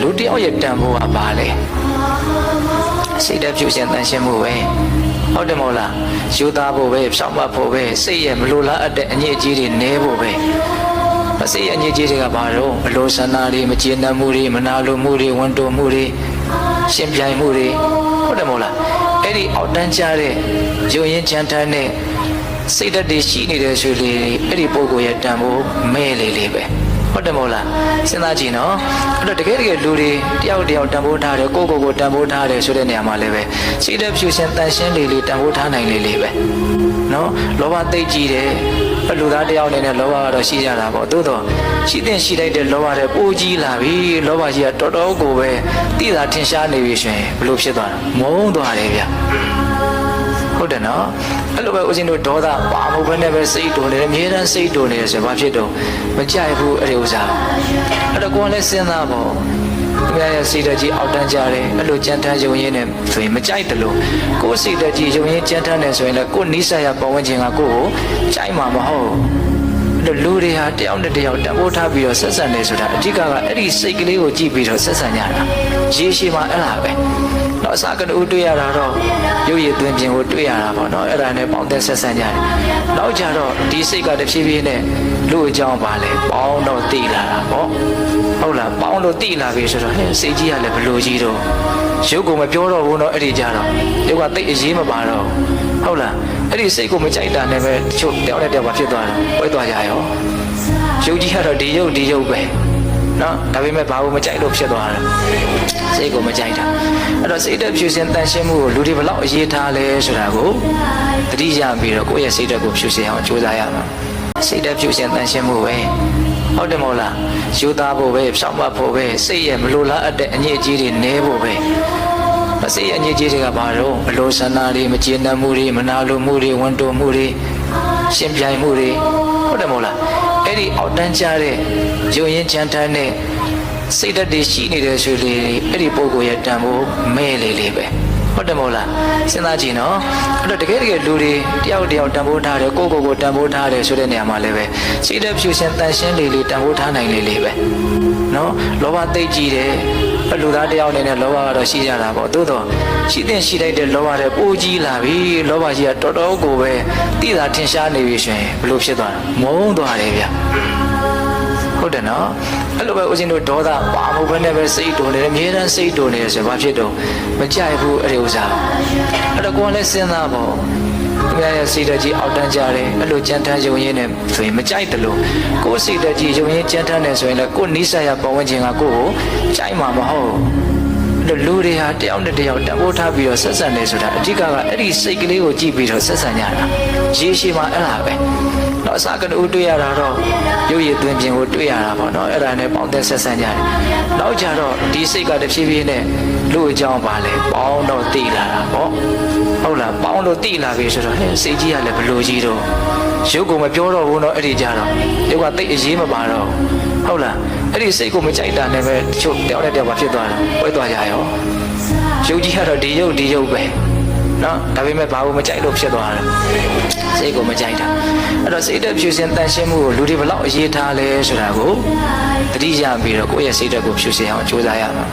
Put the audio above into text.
လူတစ်ယောက်ရဲ့တန်ဖိုးကဘာလဲစိတ်ဓာတ်ဖြူစင်တန်ရှင်းမှုပဲဟုတ်တယ်မဟုတ်လားယူသားဖို့ပဲဖြောင့်မတ်ဖို့ပဲစိတ်ရဲ့မလိုလားအပ်တဲ့အညစ်အကြေးတွေနည်းဖို့ပဲမစိတ်ရဲ့အညစ်အကြေးတွေကဘာတော့မလိုဆန္ဒတွေမကျေနပ်မှုတွေမနာလိုမှုတွေဝန်တိုမှုတွေရှင်ပြိုင်မှုတွေဟုတ်တယ်မဟုတ်လားအဲ့ဒီအောက်တန်းကြတဲ့ယုံရင်ကြံတန်းတဲ့စိတ်ဓာတ်တွေရှိနေတဲ့ဆိုလေအဲ့ဒီပုံကိုယ်ရဲ့တန်ဖိုးမဲလေလေပဲ ဟုတ်တယ်မဟုတ်လားစဉ်းစားကြည့်နော်အဲ့တော့တကယ်တကယ်လူတွေတယောက်တယောက်တန်ဖိုးထားတယ်ကိုယ့်ကိုယ်ကိုတန်ဖိုးထားတယ်ဆိုတဲ့နေရာမှာလည်းပဲစိတ်ဓာတ်ဖြူရှင်တန်ရှင်းလေလေတန်ဖိုးထားနိုင်လေလေပဲနော်လောဘသိကြည့်တယ်လူသားတယောက်အနေနဲ့လောဘကတော့ရှိကြတာပေါ့သို့တော့ရှိတဲ့ရှိလိုက်တဲ့လောဘတွေပိုကြီးလာပြီလောဘကြီးကတော်တော်ကိုပဲတိတာထင်ရှားနေပြီဆိုရင်ဘလို့ဖြစ်သွားတာမုန်းသွားတယ်ဗျ ဟုတ်တယ်နော်အဲ့လိုပဲဦးဇင်းတို့ဒေါသပါမှုပဲနဲ့ပဲစိတ်တုန်နေတယ်အမြဲတမ်းစိတ်တုန်နေတယ်ဆိုဘာဖြစ်တော့မကြိုက်ဘူးအဲ့ဒီဥစ္စာအဲ့တော့ကိုယ်ကလည်းစဉ်းစားပေါ့သူများရဲ့စိတ်ဓာတ်ကြီးအောက်တန်းကြတယ်အဲ့လိုကြမ်းတမ်းယုံရင်းနဲ့ဆိုရင်မကြိုက်တယ်လို့ကိုယ်စိတ်ဓာတ်ကြီးယုံရင်းကြမ်းတမ်းနေဆိုရင်လည်းကိုယ်နိစ္စရပတ်ဝန်းကျင်ကကိုယ့်ကိုကြိုက်မှာမဟုတ်ဘူးလူတွေဟာတယောက်နဲ့တယောက်တပိုးထားပြီးတော့ဆက်ဆံနေဆိုတာအဓိကကအဲ့ဒီစိတ်ကလေးကိုကြည့်ပြီးတော့ဆက်ဆံကြတာရေရှည်မှာအဲ့ဒါပဲ တော့အစကတူတွေ့ရတာတော့ရုပ်ရည်သွင်းပြင်ကိုတွေ့ရတာပေါ့နော်အဲ့ဒါနဲ့ပေါင်းသက်ဆက်ဆံကြတယ်နောက်ကြတော့ဒီစိတ်ကတဖြည်းဖြည်းနဲ့လူအကြောင်းပါလေပေါင်းတော့တည်လာတာပေါ့ဟုတ်လားပေါင်းတော့တည်လာပြီဆိုတော့ဟဲ့စိတ်ကြီးကလည်းဘလို့ကြီးတော့ရုပ်ကိုမပြောတော့ဘူးနော်အဲ့ဒီကြတော့ရုပ်ကတိတ်အရေးမပါတော့ဟုတ်လားအဲ့ဒီစိတ်ကိုမကြိုက်တာနဲ့ပဲတချို့တယောက်နဲ့တယောက်ပါဖြစ်သွားတယ်ဝဲသွားကြရောရုပ်ကြီးကတော့ဒီရုပ်ဒီရုပ်ပဲနော်ဒါပေမဲ့ဘာလို့မကြိုက်လို့ဖြစ်သွားတယ်စိတ်ကိုမကြိုက်တာ အဲ့တော့စိတ်ဓာတ်ဖြူစင်တန်ရှင်းမှုကိုလူတွေဘလောက်အရေးထားလဲဆိုတာကိုသတိရပြီးတော့ကိုယ့်ရဲ့စိတ်ဓာတ်ကိုဖြူစင်အောင်ကြိုးစားရမှာစိတ်ဓာတ်ဖြူစင်တန်ရှင်းမှုပဲဟုတ်တယ်မဟုတ်လားယူသားဖို့ပဲဖြောင့်မတ်ဖို့ပဲစိတ်ရဲ့မလိုလားအပ်တဲ့အညစ်အကြေးတွေနည်းဖို့ပဲမစိတ်ရဲ့အညစ်အကြေးတွေကဘာတော့မလိုဆန္ဒတွေမကျေနပ်မှုတွေမနာလိုမှုတွေဝန်တိုမှုတွေရှင်ပြိုင်မှုတွေဟုတ်တယ်မဟုတ်လားအဲ့ဒီအောက်တန်းကြတဲ့ယုံရင်ကြံတန်းတဲ့ စိတ်ဓာတ်တွေရှိနေတဲ့ဆိုလေအဲ့ဒီပုံကိုယ်ရဲ့တန်ဖိုးမဲလေလေပဲဟုတ်တယ်မဟုတ်လားစဉ်းစားကြည့်နော်အဲ့တော့တကယ်တကယ်လူတွေတယောက်တယောက်တန်ဖိုးထားတယ်ကိုယ့်ကိုယ်ကိုတန်ဖိုးထားတယ်ဆိုတဲ့နေရာမှာလည်းပဲစိတ်ဓာတ်ဖြူရှင်တန်ရှင်းလေလေတန်ဖိုးထားနိုင်လေလေပဲနော်လောဘသိကြည့်တယ်လူသားတယောက်အနေနဲ့လောဘကတော့ရှိကြတာပေါ့သို့တော့ရှိတဲ့ရှိလိုက်တဲ့လောဘတွေပိုကြီးလာပြီလောဘကြီးကတော်တော်ကိုပဲတိတာထင်ရှားနေပြီဆိုရင်ဘလို့ဖြစ်သွားတာမုန်းသွားတယ်ဗျ ဟုတ်တယ်နော်အဲ့လိုပဲဦးဇင်းတို့ဒေါသပါမှုပဲနဲ့ပဲစိတ်တုန်နေတယ်အမြဲတမ်းစိတ်တုန်နေတယ်ဆိုဘာဖြစ်တော့မကြိုက်ဘူးအဲ့ဒီဥစ္စာအဲ့တော့ကိုယ်ကလည်းစဉ်းစားပေါ့သူများရဲ့စိတ်ဓာတ်ကြီးအောက်တန်းကြတယ်အဲ့လိုကြမ်းတမ်းယုံရင်းနဲ့ဆိုရင်မကြိုက်တယ်လို့ကိုယ်စိတ်ဓာတ်ကြီးယုံရင်းကြမ်းတမ်းနေဆိုရင်လည်းကိုယ်နိစ္စရပတ်ဝန်းကျင်ကကိုယ့်ကိုကြိုက်မှာမဟုတ်ဘူး လူတွေဟာတယောက်နဲ့တယောက်တပိုးထားပြီးတော့ဆက်ဆံနေဆိုတာအဓိကကအဲ့ဒီစိတ်ကလေးကိုကြည့်ပြီးတော့ဆက်ဆံကြတာရေရှည်မှာအဲ့ဒါပဲတော့အစကတူတွေ့ရတာတော့ရုပ်ရည်သွင်းပြင်ကိုတွေ့ရတာပေါ့နော်အဲ့ဒါနဲ့ပေါင်းသက်ဆက်ဆံကြတယ်နောက်ကြတော့ဒီစိတ်ကတဖြည်းဖြည်းနဲ့လူအကြောင်းပါလေပေါင်းတော့တည်လာတာပေါ့ဟုတ်လားပေါင်းလို့တည်လာပြီဆိုတော့ဟဲ့စိတ်ကြီးကလည်းဘလို့ကြီးတော့ရုပ်ကိုမပြောတော့ဘူးနော်အဲ့ဒီကြတော့ရုပ်ကတိတ်အရေးမပါတော့ဟုတ်လား အဲ့ဒီစိတ်ကိုမကြိုက်တာလည်းပဲတချို့တယောက်နဲ့တယောက်ပါဖြစ်သွားတာပွဲသွားကြရောယုတ်ကြီးကတော့ဒီယုတ်ဒီယုတ်ပဲနော်ဒါပေမဲ့ဘာလို့မကြိုက်လို့ဖြစ်သွားတာစိတ်ကိုမကြိုက်တာအဲ့တော့စိတ်ဓာတ်ဖြူစင်တန်ရှင်းမှုကိုလူတွေဘလောက်အရေးထားလဲဆိုတာကိုသတိရပြီးတော့ကိုယ့်ရဲ့စိတ်ဓာတ်ကိုဖြူစင်အောင်ကြိုးစားရမှာ